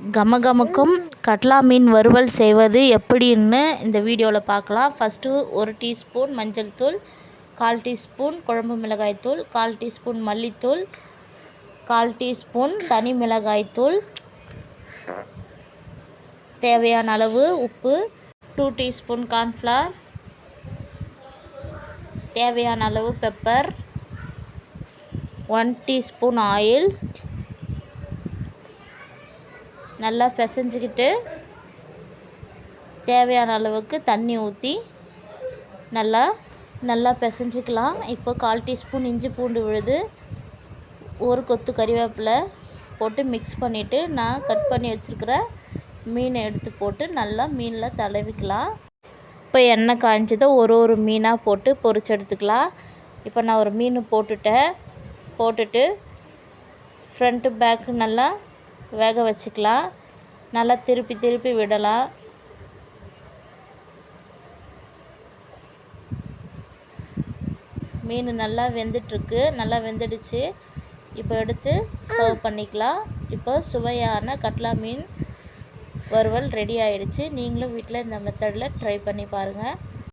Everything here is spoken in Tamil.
கமகமக்கும் கட்லா மீன் வறுவல் செய்வது எப்படின்னு இந்த வீடியோவில் பார்க்கலாம். ஃபஸ்ட்டு ஒரு டீஸ்பூன் மஞ்சள் தூள் கால் டீஸ்பூன் குழம்பு மிளகாய் தூள் கால் டீஸ்பூன் மல்லித்தூள் கால் டீஸ்பூன் தனி மிளகாய் தூள். தேவையான அளவு உப்பு டூ டீஸ்பூன் கார்ன்ஃப்ளவர் தேவையான அளவு பெப்பர் ஒன் டீஸ்பூன் ஆயில் நல்லா பிசைஞ்சிக்கிட்டு தேவையான அளவுக்கு தண்ணி ஊற்றி நல்லா நல்லா பிசைஞ்சிக்கலாம். இப்போ கால் டீஸ்பூன் இஞ்சி பூண்டு விழுது ஒரு கொத்து கறிவேப்பிலை போட்டு மிக்ஸ் பண்ணிவிட்டு நான் கட் பண்ணி வச்சுருக்கிற மீனை எடுத்து போட்டு நல்லா மீனில் தடவிக்கலாம். இப்போ எண்ணெய் காய்ஞ்சதை ஒரு ஒரு மீனாக போட்டு பொரிச்சு எடுத்துக்கலாம். இப்போ நான் ஒரு மீன் போட்டுட்டேன். போட்டுட்டு ஃப்ரண்ட்டு பேக்கு நல்லா வேக வச்சுக்கலாம். நல்லா திருப்பி திருப்பி விடலாம். மீன் நல்லா வெந்துட்டுருக்கு. நல்லா வெந்துடுச்சு. இப்போ எடுத்து சர்வ் பண்ணிக்கலாம். இப்போ சுவையான கட்லா மீன் வறுவல் ரெடி ஆயிடுச்சு. நீங்களும் வீட்டில் இந்த மெத்தடில் ட்ரை பண்ணி பாருங்கள்